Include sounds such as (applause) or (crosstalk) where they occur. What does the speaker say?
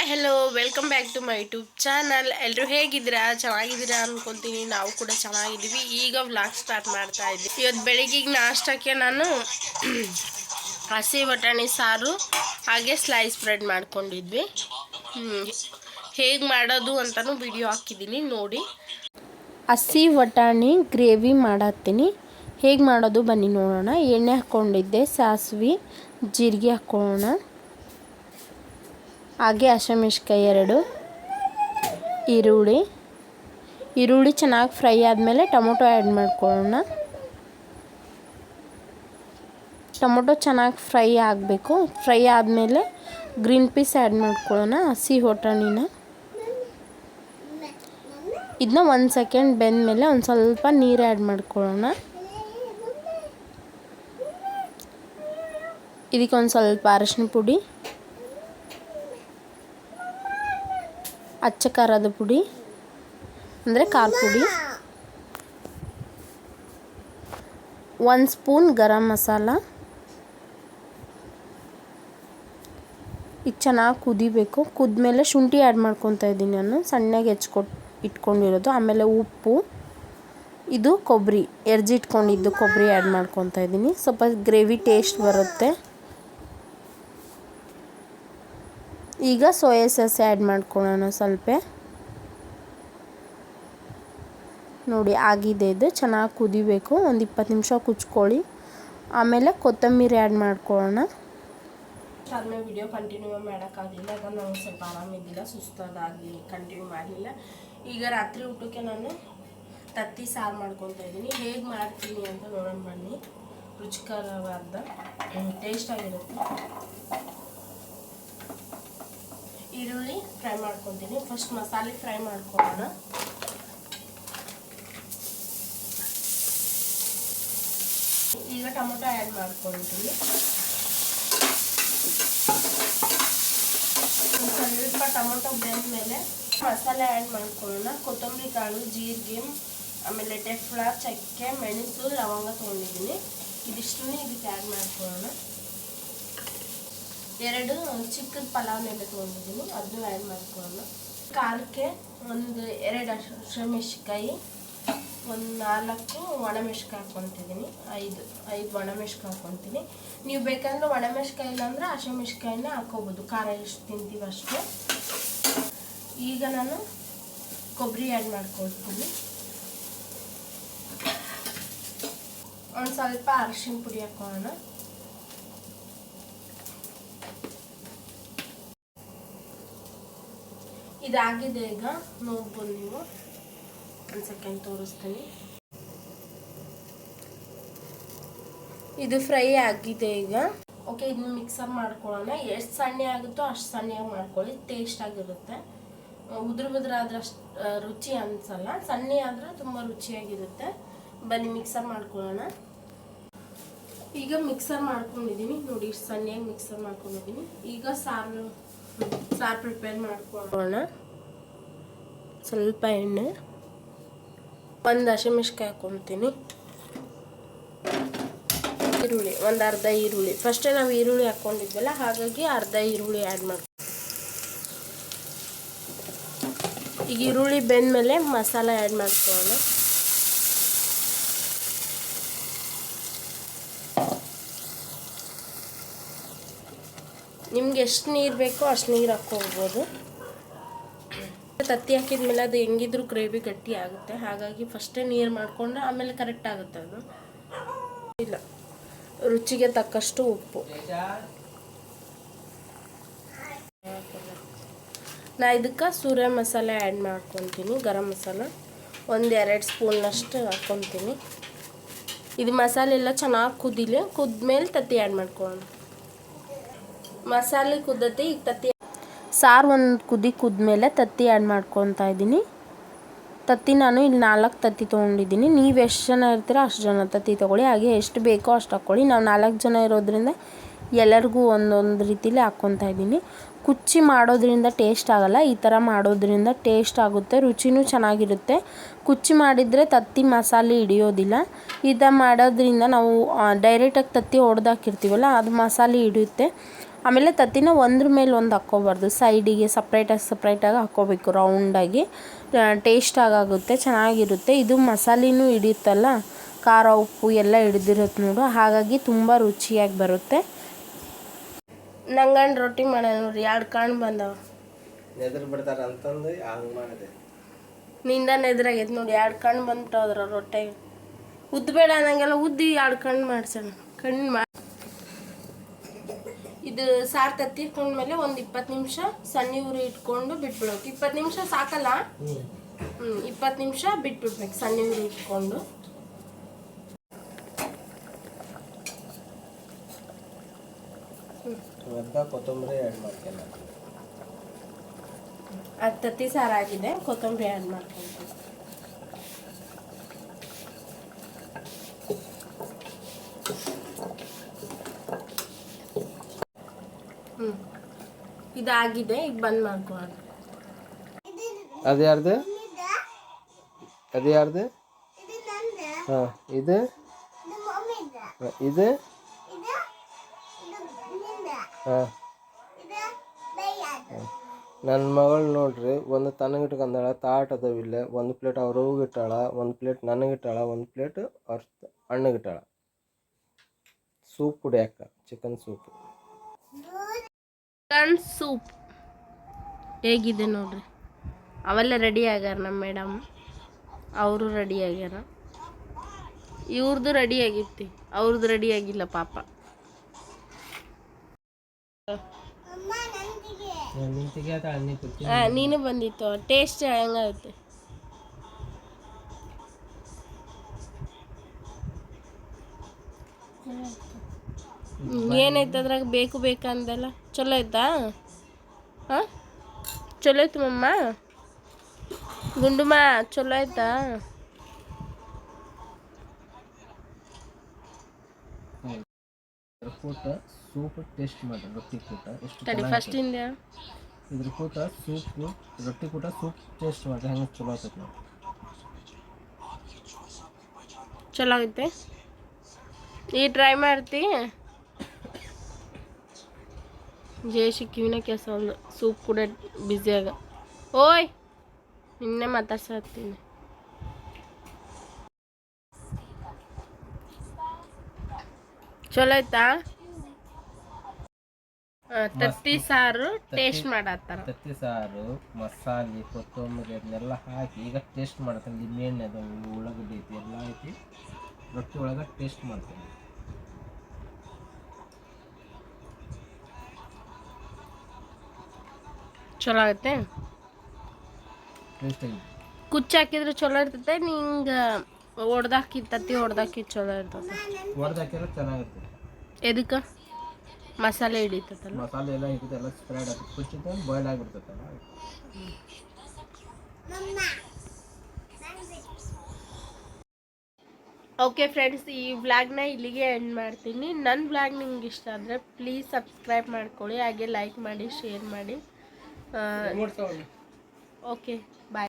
Hi hello welcome back to my YouTube channel ಎಲ್ಲರೂ ಹೇಗಿದ್ದೀರಾ? ಚೆನ್ನಾಗಿದ್ದೀರಾ ಅನ್ಕೊಂತೀನಿ. ನಾವು ಕೂಡ ಚೆನ್ನಾಗಿದ್ದೀವಿ. ಈಗ ವ್ಲಾಗ್ ಸ್ಟಾರ್ಟ್ ಮಾಡ್ತಾ ಇದ್ದೀವಿ ಇವತ್ತು ಬೆಳಿಗ್ಗೆ ನಾಷ್ಟಕ್ಕೆ ನಾನು (clears throat) ಹಸಿ ಬಟಾಣಿ ಸಾರು, ಹಾಗೆ ಸ್ಲೈಸ್ ಬ್ರೆಡ್ ಮಾಡ್ಕೊಂಡಿದ್ವಿ. ಹೇಗೆ ಮಾಡೋದು ಅಂತಲೂ ವಿಡಿಯೋ ಹಾಕಿದ್ದೀನಿ ನೋಡಿ. ಹಸಿ ಬಟಾಣಿ ಗ್ರೇವಿ ಮಾಡತ್ತೀನಿ. ಹೇಗೆ ಮಾಡೋದು ಬನ್ನಿ ನೋಡೋಣ. ಎಣ್ಣೆ ಹಾಕ್ಕೊಂಡಿದ್ದೆ ಸಾಸಿವೆ, ಜೀರಿಗೆ ಹಾಕ್ಕೊಳ್ಳೋಣ ಹಾಗೆ ಹಸಿಮೆಣ್ಸಿಕಾಯಿ ಎರಡು, ಈರುಳ್ಳಿ. ಈರುಳ್ಳಿ ಚೆನ್ನಾಗಿ ಫ್ರೈ ಆದಮೇಲೆ ಟೊಮೊಟೊ ಆ್ಯಡ್ ಮಾಡ್ಕೊಳ್ಳೋಣ. ಟೊಮೊಟೊ ಚೆನ್ನಾಗಿ ಫ್ರೈ ಆಗಬೇಕು. ಫ್ರೈ ಆದಮೇಲೆ ಗ್ರೀನ್ ಪೀಸ್ ಆ್ಯಡ್ ಮಾಡ್ಕೊಳ್ಳೋಣ, ಹಸಿ ಹೊಟ್ಟಣಿನ. ಇದನ್ನ ಒಂದು ಸೆಕೆಂಡ್ ಬೆಂದಮೇಲೆ ಒಂದು ಸ್ವಲ್ಪ ನೀರು ಆ್ಯಡ್ ಮಾಡ್ಕೊಳ್ಳೋಣ. ಇದಕ್ಕೆ ಒಂದು ಸ್ವಲ್ಪ ಅರಶಿನ ಪುಡಿ. ಅಚ್ಚ ಖಾರದ ಪುಡಿ ಅಂದರೆ ಖಾರ ಪುಡಿ ಒಂದು ಸ್ಪೂನ್ ಗರಂ ಮಸಾಲ ಇದು ಚೆನ್ನಾಗಿ ಕುದಿಬೇಕು ಕುದ್ಮೇಲೆ ಶುಂಠಿ ಆ್ಯಡ್ ಮಾಡ್ಕೊತಾ ಇದ್ದೀನಿ ನಾನು. ಸಣ್ಣಗೆ ಹೆಚ್ಕೊಟ್, ಇಟ್ಕೊಂಡಿರೋದು. ಆಮೇಲೆ ಉಪ್ಪು. ಇದು ಕೊಬ್ಬರಿ ಎರ್ಜಿಟ್ಕೊಂಡಿದ್ದು ಕೊಬ್ಬರಿ ಆ್ಯಡ್ ಮಾಡ್ಕೊತಾ ಇದ್ದೀನಿ. ಸ್ವಲ್ಪ ಗ್ರೇವಿ ಟೇಸ್ಟ್ ಬರುತ್ತೆ. ಈಗ ಸೋಯಾ ಸಾಸ್ ಆ್ಯಡ್ ಮಾಡ್ಕೊಳ್ಳೋಣ ಸ್ವಲ್ಪ. ನೋಡಿ, ಆಗಿದೆ ಇದು. ಚೆನ್ನಾಗಿ ಕುದಿಬೇಕು. ಒಂದು ಇಪ್ಪತ್ತು ನಿಮಿಷ ಕುಚ್ಕೊಳ್ಳಿ. ಆಮೇಲೆ ಕೊತ್ತಂಬರಿ ಆ್ಯಡ್ ಮಾಡ್ಕೊಳ್ಳೋಣ. ನಾನು ವಿಡಿಯೋ ಕಂಟಿನ್ಯೂ ಮಾಡೋಕ್ಕಾಗಲಿಲ್ಲ ಯಾಕಂದ್ರೆ ನಾವು ಸ್ವಲ್ಪ ಆರಾಮಿದ್ದಿಲ್ಲ ಸುಸ್ತಾದಾಗಿ ಕಂಟಿನ್ಯೂ ಮಾಡಲಿಲ್ಲ. ಈಗ ರಾತ್ರಿ ಊಟಕ್ಕೆ ನಾನು ತತ್ತಿ ಸಾರು ಮಾಡ್ಕೊತಾ ಇದ್ದೀನಿ. ಹೇಗೆ ಮಾಡ್ತೀನಿ ಅಂತ ನೋಡೋಣ ಬನ್ನಿ. ರುಚಿಕರವಾದ ಟೇಸ್ಟ್ ಆಗಿರುತ್ತೆ. ಈರುಳ್ಳಿ ಫ್ರೈ ಮಾಡ್ಕೊತೀನಿ. ಫಸ್ಟ್ ಮಸಾಲೆ ಫ್ರೈ ಮಾಡ್ಕೊಳ್ಳೋಣ. ಈಗ ಟೊಮೊಟೊ ಆ್ಯಡ್ ಮಾಡ್ಕೊಳ್ತೀನಿ. ಸ್ವಲ್ಪ ಟೊಮೊಟೊ ಬೆಂದ ಮಸಾಲೆ ಆ್ಯಡ್ ಮಾಡ್ಕೊಳ್ಳೋಣ. ಕೊತ್ತಂಬರಿ ಕಾಳು, ಜೀರಿಗೆ, ಆಮೇಲೆ ಟೆಫ್ಲ, ಚಕ್ಕೆ, ಮೆಣಸು, ಲವಂಗ ತೊಗೊಂಡಿದ್ದೀನಿ. ಇದಿಷ್ಟು ಇದಕ್ಕೆ ಆ್ಯಡ್ ಮಾಡ್ಕೊಳ್ಳೋಣ. ಎರಡು ಚಿಕ್ಕದ ಪಲಾವ್ನೆಲ್ಲ ತೊಗೊಂಡಿದ್ದೀನಿ, ಅದನ್ನು ಆ್ಯಡ್ ಮಾಡ್ಕೊಳ್ಳೋಣ. ಕಾಲಕ್ಕೆ ಒಂದು ಎರಡು ಹಸಿಮೆಣ್ಸಿಕಾಯಿ ಒಂದು ನಾಲ್ಕು ಒಣಮೆಣ್ಸಿಕಾಯಿ ಹಾಕ್ಕೊತಿದ್ದೀನಿ, ಐದು ಐದು ಒಣಮೆಣ್ಸಿಕಾಯಿ ಹಾಕ್ಕೊತೀನಿ ನೀವು ಬೇಕಂದ್ರೆ ಒಣಮೆಣ್ಸಿಕಾಯಿ ಇಲ್ಲಾಂದ್ರೆ ಹಸಿಮೆಣ್ಸಿಕಾಯಿನ ಹಾಕ್ಕೋಬೋದು, ಖಾರ ಎಷ್ಟು ತಿಂತೀವಿ ಅಷ್ಟು. ಈಗ ನಾನು ಕೊಬ್ಬರಿ ಆ್ಯಡ್ ಮಾಡ್ಕೊಳ್ತೀನಿ. ಒಂದು ಸ್ವಲ್ಪ ಅರಶಿನ ಪುಡಿ ಹಾಕೋಣ ಇದಾಗಿದೆ ಈಗ. ನೋಡ್ಬೋದು ನೀವು. ಒಂದು ಸೆಕೆಂಡ್ ತೋರಿಸ್ತೀನಿ. ಇದು ಫ್ರೈ ಆಗಿದೆ ಈಗ. ಓಕೆ ಇದನ್ನ ಮಿಕ್ಸರ್ ಮಾಡ್ಕೊಳ್ಳೋಣ. ಎಷ್ಟು ಸಣ್ಣ ಆಗುತ್ತೋ ಅಷ್ಟು ಸಣ್ಣಗೆ ಮಾಡ್ಕೊಳ್ಳಿ. ಟೇಸ್ಟ್ ಆಗಿರುತ್ತೆ. ಉದ್ರ ಆದ್ರೆ ಅಷ್ಟು ರುಚಿ ಅನ್ಸಲ್ಲ. ಸಣ್ಣ ಆದರೆ ತುಂಬ ರುಚಿಯಾಗಿರುತ್ತೆ. ಬನ್ನಿ ಮಿಕ್ಸರ್ ಮಾಡ್ಕೊಳ್ಳೋಣ. ಈಗ ಮಿಕ್ಸರ್ ಮಾಡ್ಕೊಂಡಿದ್ದೀನಿ ನೋಡಿ, ಇಷ್ಟು ಮಿಕ್ಸರ್ ಮಾಡ್ಕೊಂಡಿದ್ದೀನಿ ಈಗ ಸಾರು ಸಾರು ಪ್ರಿಪೇರ್ ಮಾಡ್ಕೊಳ್ಳೋಣ. ಸ್ವಲ್ಪ ಎಣ್ಣೆ, ಒಂದು ಹಸಿಮೆಣ್ಸಿಕಾಯಿ ಹಾಕ್ಕೊತೀನಿ ಈರುಳ್ಳಿ, ಒಂದು ಅರ್ಧ ಈರುಳ್ಳಿ. ಫಸ್ಟೇ ನಾವು ಈರುಳ್ಳಿ ಹಾಕೊಂಡಿದ್ವಲ್ಲ, ಹಾಗಾಗಿ ಅರ್ಧ ಈರುಳ್ಳಿ ಆ್ಯಡ್ ಮಾಡಿ ಈಗ ಈರುಳ್ಳಿ ಬೆಂದಮೇಲೆ ಮಸಾಲ ಆ್ಯಡ್ ಮಾಡ್ಕೊಳ್ಳೋಣ. ನಿಮ್ಗೆ ಎಷ್ಟು ನೀರು ಬೇಕೋ ಅಷ್ಟು ನೀರು ಹಾಕ್ಕೋಬೋದು ತತ್ತಿ ಹಾಕಿದ ಮೇಲೆ ಅದು ಹೆಂಗಿದ್ರು ಗ್ರೇವಿ ಗಟ್ಟಿ ಆಗುತ್ತೆ. ಹಾಗಾಗಿ ಫಸ್ಟೇ ನೀರು ಮಾಡಿಕೊಂಡು ಆಮೇಲೆ ಕರೆಕ್ಟ್ ಆಗುತ್ತೆ ಅದು. ಇಲ್ಲ, ರುಚಿಗೆ ತಕ್ಕಷ್ಟು ಉಪ್ಪು. ನಾ ಇದಕ್ಕೆ ಸೂರ್ಯ ಮಸಾಲೆ ಆ್ಯಡ್ ಮಾಡ್ಕೊತೀನಿ, ಗರಂ ಮಸಾಲ. ಒಂದು ಎರಡು ಸ್ಪೂನ್ನಷ್ಟು ಹಾಕ್ಕೊತೀನಿ ಇದು ಮಸಾಲೆ ಎಲ್ಲ ಚೆನ್ನಾಗಿ ಕುದಿಲಿ, ಕುದ್ಮೇಲೆ ತತ್ತಿ ಆ್ಯಡ್ ಮಾಡ್ಕೊಳ್ಳೋಣ. ಮಸಾಲೆ ಕುದ್ದತಿ ಈಗ ತತ್ತಿ ಸಾರು ಒಂದು ಕುದಿ ಕುದ್ಮೇಲೆ ತತ್ತಿ ಆ್ಯಡ್ ಮಾಡ್ಕೊತಾ ಇದ್ದೀನಿ. ತತ್ತಿ ನಾನು ಇಲ್ಲಿ ನಾಲ್ಕು ತತ್ತಿ ತೊಗೊಂಡಿದ್ದೀನಿ. ನೀವು ಎಷ್ಟು ಜನ ಇರ್ತೀರೋ ಅಷ್ಟು ಜನ ತತ್ತಿ ತೊಗೊಳ್ಳಿ. ಹಾಗೆ ಎಷ್ಟು ಬೇಕೋ ಅಷ್ಟು ಹಾಕ್ಕೊಳ್ಳಿ. ನಾವು ನಾಲ್ಕು ಜನ ಇರೋದ್ರಿಂದ ಎಲ್ಲರಿಗೂ ಒಂದೊಂದು ರೀತಿಲಿ ಹಾಕ್ಕೊತಾ ಇದ್ದೀನಿ. ಕುಚ್ಚಿ ಮಾಡೋದ್ರಿಂದ ಟೇಸ್ಟ್ ಆಗೋಲ್ಲ. ಈ ಥರ ಮಾಡೋದ್ರಿಂದ ಟೇಸ್ಟ್ ಆಗುತ್ತೆ. ರುಚಿನೂ ಚೆನ್ನಾಗಿರುತ್ತೆ. ಕುಚ್ಚಿ ಮಾಡಿದರೆ ತತ್ತಿ ಮಸಾಲೆ ಹಿಡಿಯೋದಿಲ್ಲ. ಈ ಥರ ಮಾಡೋದ್ರಿಂದ ನಾವು ಡೈರೆಕ್ಟಾಗಿ ತತ್ತಿ ಹೊಡೆದಾಕಿರ್ತೀವಲ್ಲ ಅದು ಮಸಾಲೆ ಹಿಡಿಯುತ್ತೆ. ಆಮೇಲೆ ತತ್ತಿನ ಒಂದ್ರ ಮೇಲೆ ಒಂದು ಹಾಕ್ಕೋಬಾರ್ದು. ಸೈಡಿಗೆ ಸಪ್ರೇಟಾಗಿ ಸಪ್ರೇಟಾಗಿ ಹಾಕ್ಕೋಬೇಕು ರೌಂಡಾಗಿ ಟೇಸ್ಟ್ ಆಗುತ್ತೆ ಚೆನ್ನಾಗಿರುತ್ತೆ. ಇದು ಮಸಾಲೆನೂ ಹಿಡಿಯುತ್ತಲ್ಲ ಖಾರ ಉಪ್ಪು ಎಲ್ಲ ಹಿಡಿದಿರುತ್ತೆ ನೋಡು. ಹಾಗಾಗಿ ತುಂಬ ರುಚಿಯಾಗಿ ಬರುತ್ತೆ. ನಂಗಂಡು ರೊಟ್ಟಿ ಮಾಡೋಣ ನೋಡ್ರಿ ಎರಡು ಕಾಣ್ ಬಂದವ. ಎದುರು ಬಿಡ್ತಾರ ಅಂತಂದು ಹಂಗೆ ಮಾಡಿದೆ. ನಿಂದ ನೆದ್ರಾಗೈತೆ ನೋಡಿ ಎರಡು ಕಣ್ಣು ಬಂದ್ಬಿಟ್ಟು ಅದ್ರ ಉದ್ದ ಬೇಡ ಅನ್ನಂಗೆಲ್ಲ ಉದ್ದಿ ಎರಡು ಕಣ್ಣು ಮಾಡ್ಸೋಣ. ಕಣ್ಣು ಮಾ ಇದು ಸಾರು ತತ್ತಿ ಇಟ್ಕೊಂಡ್ಮೇಲೆ ಒಂದು ಇಪ್ಪತ್ತು ನಿಮಿಷ ಸಣ್ಣ ಉರಿ ಇಟ್ಕೊಂಡು ಬಿಟ್ಬಿಡ್ಬೇಕು. ಇಪ್ಪತ್ತು ನಿಮಿಷ ಸಾಕಲ್ಲ? ಹ್ಞೂ ಇಪ್ಪತ್ತು ನಿಮಿಷ ಬಿಟ್ಬಿಡ್ಬೇಕು ಸಣ್ಣ ಉರಿ ಇಟ್ಕೊಂಡು. ಕೊತ್ತಂಬರಿ ಅದು ತತ್ತಿ ಸಾರು ಆಗಿದೆ ಕೊತ್ತಂಬರಿ ಆ್ಯಡ್ ಮಾಡ್ಕೊಂತೀನಿ ಇದಾಗಿದೆ, ಈಗ ಬಂದ್ ಮಾಡ್ಕೊಳ್ಳೋಣ ಅದು ಯಾರ್ದು? ಅದು ಯಾರ್ದು? ಹಾಂ, ಇದು? ಇದು? ಹಾಂ. ನನ್ನ ಮಗಳು ನೋಡ್ರಿ, ಒಂದು ತನಗಿಟ್ಕೊಂಡಾಳ ತಾಟ್ ಅದಾವಿಲ್ಲ ಒಂದು ಪ್ಲೇಟ್ ಅವ್ರ ಇಟ್ಟಾಳ, ಒಂದು ಪ್ಲೇಟ್ ನನಗಿಟ್ಟಾಳ ಒಂದು ಪ್ಲೇಟ್ ಅವ್ರ ಅಣ್ಣಗಿಟ್ಟಾಳ ಸೂಪ್ ಕುಡಿಯಾಕ ಚಿಕನ್ ಸೂಪ್. Chicken soup. ಹೇಗಿದೆ ನೋಡ್ರಿ. ಅವೆಲ್ಲ ರೆಡಿ ಆಗ್ಯಾರ ನಮ್ಮ ಮೇಡಮ್ ಅವರು ರೆಡಿ ಆಗ್ಯಾರ. ಇವ್ರದ್ದು ರೆಡಿ ಆಗಿತ್ತು. ಅವ್ರದ್ದು ರೆಡಿ ಆಗಿಲ್ಲ ಪಾಪ. ನೀನು ಬಂದಿತ್ತು. ಟೇಸ್ಟ್ ಹೆಂಗಾಗುತ್ತೆ ಏನೈತೆ ಅದ್ರಾಗ? ಬೇಕು ಬೇಕಂದೆಲ್ಲ ಚಲೋ ಐತಾ ಹಾಂ? ಚಲೋ ಐತೆ ಮಮ್ಮ. ಗುಂಡುಮ ಚಲೋ ಆಯ್ತಾ? ಕೂಟ ಸೂಪ್ ಟೇಸ್ಟ್ ಮಾಡಿ ರೊಟ್ಟಿ ಕೂಟ ಎಷ್ಟು ತಡಿ ಫಸ್ಟ್ ಇಂದ ಇದ್ರ ಕೂಟ ಸೂಪ್ ರೊಟ್ಟಿ ಕೂಟ ಸೂಪ್ ಟೇಸ್ಟ್ ಮಾಡಿ ಹೆಂಗೆ ಚಲೋ ಆಗ್ತೈತೆ ಈ ಟ್ರೈ ಮಾಡ್ತಿ. ಜೇಶಿ ಕಿವಿನ ಕೆಲಸ ಒಂದು ಸೂಪ್ ಕೂಡ ಬ್ಯುಸಿಯಾಗ ಓಯ್ ನಿನ್ನೆ ಮಾತಾಡ್ಸತ್ತೀನಿ ಚಲೋ ಆಯ್ತಾ? ತತ್ತಿ ಸಾರು ಟೇಸ್ಟ್ ಮಾಡತ್ತಾರ. ತತ್ತಿ ಸಾರು ಮಸಾಲೆ ಕೊತ್ತಂಬರಿ ಅದನ್ನೆಲ್ಲ ಹಾಕಿ ಈಗ ಟೇಸ್ಟ್ ಮಾಡ್ತೀನಿ. ಲಿಂಬೆಹಣ್ಣು ಅದಾವು ಉಳ್ಳಾಗಡ್ಡಿ ಐತಿ ಎಲ್ಲ ಐತಿ. ರೊಟ್ಟಿ ಒಳಗೆ ಟೇಸ್ಟ್ ಮಾಡ್ತೀನಿ. ಚಲೋ ಆಗುತ್ತೆ ಕುಚ್ಚು ಹಾಕಿದ್ರೆ ಚಲೋ ಇರ್ತೈತೆ ನಿಂಗೆ ಹೊಡ್ದಾಕಿ ತತ್ತಿ ಹೊಡ್ದಾಕಿ ಚಲೋ ಇರ್ತದೆ ಎದಕ್ಕೆ? ಮಸಾಲೆ ಹಿಡಿತೈತಲ್ಲ. ಮಸಾಲೆ ಎಲ್ಲ ಹಿಡಿದು ಎಲ್ಲ ಸ್ಪ್ರೆಡ್ ಆಗುತ್ತೆ. ಕುಚ್ಚಿದ್ದ ಬಾಯ್ಲ್ ಆಗಿಬಿಡ್ತೈತಲ್ಲ ಓಕೆ ಫ್ರೆಂಡ್ಸ್ ಈ ವ್ಲಾಗ್ನ ಇಲ್ಲಿಗೆ ಎಂಡ್ ಮಾಡ್ತೀನಿ. ನನ್ನ ವ್ಲಾಗ್ ನಿಮ್ಗೆ ಇಷ್ಟ ಆದರೆ ಪ್ಲೀಸ್ ಸಬ್ಸ್ಕ್ರೈಬ್ ಮಾಡ್ಕೊಳ್ಳಿ ಹಾಗೆ ಲೈಕ್ ಮಾಡಿ ಶೇರ್ ಮಾಡಿ. Okay bye